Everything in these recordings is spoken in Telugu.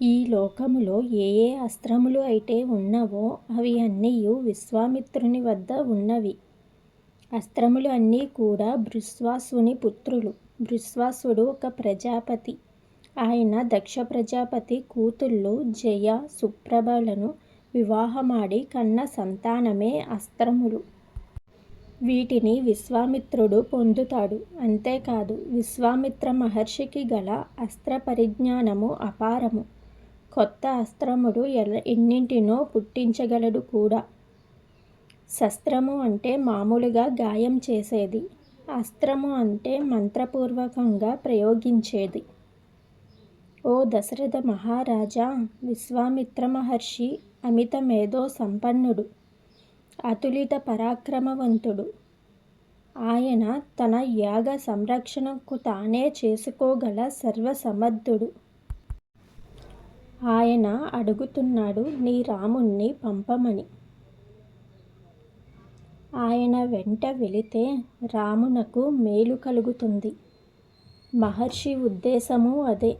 ఈ లోకములో ఏ ఏ అస్త్రములు అయితే ఉన్నవో అవి అన్నీ విశ్వామిత్రుని వద్ద ఉన్నవి. అస్త్రములు అన్నీ కూడా భృశ్వాసుని పుత్రులు. భృశ్వాసుడు ఒక ప్రజాపతి. ఆయన దక్ష ప్రజాపతి కూతుళ్ళు జయ, సుప్రభలను వివాహమాడి కన్న సంతానమే అస్త్రములు. వీటిని విశ్వామిత్రుడు పొందుతాడు. అంతేకాదు విశ్వామిత్ర మహర్షికి గల అస్త్ర పరిజ్ఞానము అపారము. కొత్త అస్త్రములు ఎన్నింటినో పుట్టించగలడు కూడా. శస్త్రము అంటే మామూలుగా గాయం చేసేది. అస్త్రము అంటే మంత్రపూర్వకంగా ప్రయోగించేది. ఓ దశరథ మహారాజా! విశ్వామిత్ర మహర్షి అమిత మేధో సంపన్నుడు. అతులిత పరాక్రమవంతుడు. ఆయన తన యాగ సంరక్షణకు తానే చేసుకోగల సర్వసమర్థుడు. ఆయన అడుగుతున్నాడు నీ రాముణ్ణి పంపమని. ఆయన వెంట వెళితే రామునకు మేలు కలుగుతుంది. మహర్షి ఉద్దేశము అదే.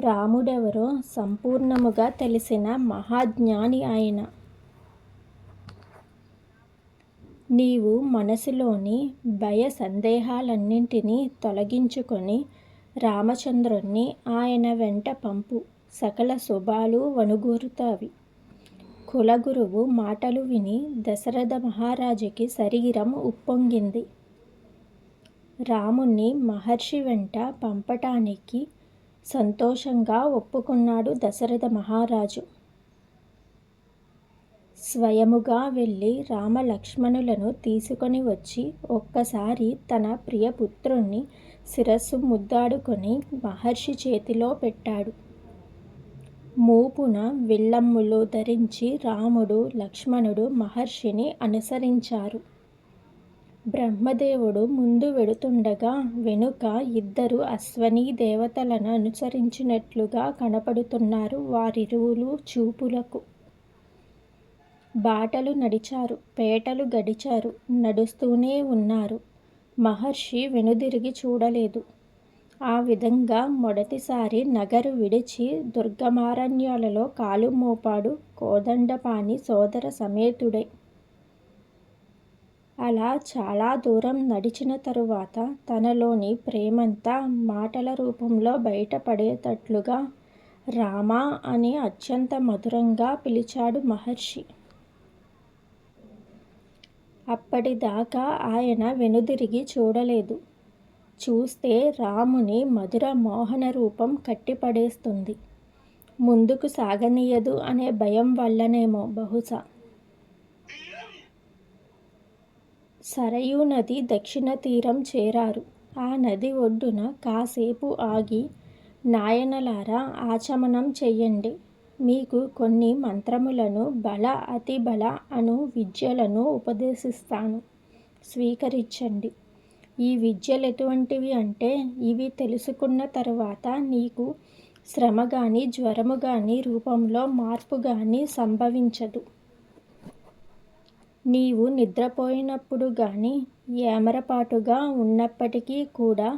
రాముడెవరో సంపూర్ణముగా తెలిసిన మహాజ్ఞాని ఆయన. నీవు మనసులోని భయ సందేహాలన్నింటినీ తొలగించుకొని రామచంద్రుణ్ణి ఆయన వెంట పంపు సకల శుభాలు వనగూరుతావి. కులగురువు మాటలు విని దశరథ మహారాజుకి శరీరం ఉప్పొంగింది. రాముణ్ణి మహర్షి వెంట పంపటానికి సంతోషంగా ఒప్పుకున్నాడు దశరథ మహారాజు. స్వయముగా వెళ్ళి రామలక్ష్మణులను తీసుకొని వచ్చి ఒక్కసారి తన ప్రియపుత్రుణ్ణి శిరస్సు ముద్దాడుకొని మహర్షి చేతిలో పెట్టాడు. మూపున విల్లమ్ములు ధరించి రాముడు, లక్ష్మణుడు మహర్షిని అనుసరించారు. బ్రహ్మదేవుడు ముందు వెడుతుండగా వెనుక ఇద్దరు అశ్వనీ దేవతలను అనుసరించినట్లుగా కనపడుతున్నారు వారిరువులు చూపులకు. బాటలు నడిచారు. పేటలు గడిచారు. నడుస్తూనే ఉన్నారు. మహర్షి వెనుదిరిగి చూడలేదు. ఆ విధంగా మొదటిసారి నగరు విడిచి దుర్గమారణ్యాలలో కాలు మోపాడు కోదండపాణి సోదర సమేతుడై. అలా చాలా దూరం నడిచిన తరువాత తనలోని ప్రేమంతా మాటల రూపంలో బయటపడేటట్లుగా రామా అని అత్యంత మధురంగా పిలిచాడు మహర్షి. అప్పటిదాకా ఆయన వెనుదిరిగి చూడలేదు. చూస్తే రాముని మధుర మోహన రూపం కట్టిపడేస్తుంది. ముందుకు సాగనీయదు అనే భయం వల్లనేమో బహుశా. సరయూనది దక్షిణ తీరం చేరారు. ఆ నది ఒడ్డున కాసేపు ఆగి నాయనలారా ఆచమనం చెయ్యండి. మీకు కొన్ని మంత్రములను బల అతిబల అను విద్యలను ఉపదేశిస్తాను. స్వీకరించండి. ఈ విద్యలు ఎటువంటివి అంటే ఇవి తెలుసుకున్న తరువాత నీకు శ్రమ కానీ జ్వరము కానీ రూపంలో మార్పు కానీ సంభవించదు. నీవు నిద్రపోయినప్పుడు కానీ ఏమరపాటుగా ఉన్నప్పటికీ కూడా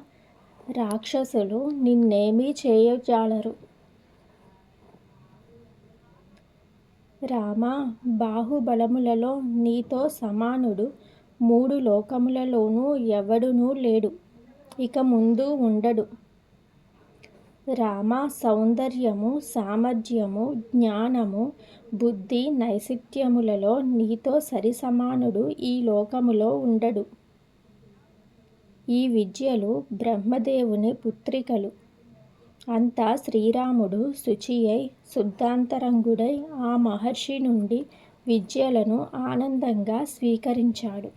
రాక్షసులు నిన్నేమీ చేయజాలరు. రామ బాహుబలములలో నీతో సమానుడు మూడు లోకములలోనూ ఎవడునూ లేడు. ఇక ముందు ఉండడు. రామ సౌందర్యము, సామర్థ్యము, జ్ఞానము, బుద్ధి నైసిత్యములలో నీతో సరిసమానుడు ఈ లోకములో ఉండడు. ఈ విద్యలు బ్రహ్మదేవుని పుత్రికలు. అంతా శ్రీరాముడు శుచియై శుద్ధాంతరంగుడై ఆ మహర్షి నుండి విద్యలను ఆనందంగా స్వీకరించాడు.